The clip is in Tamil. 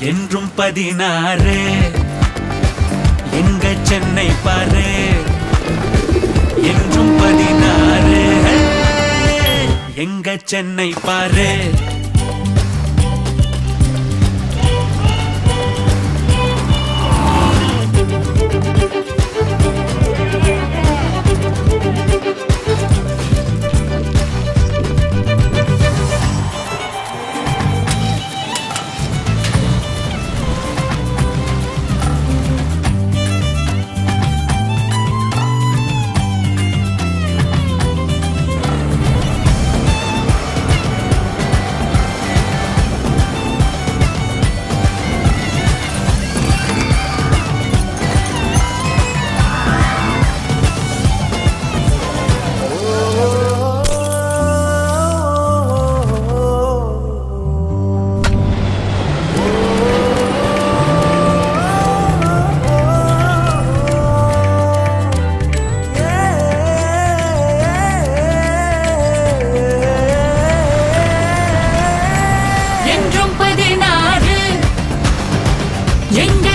என்றும் பதினாறு. எங்க சென்னை பாரு. என்றும் பதினாறு. எங்க சென்னை பாரு. எங்கே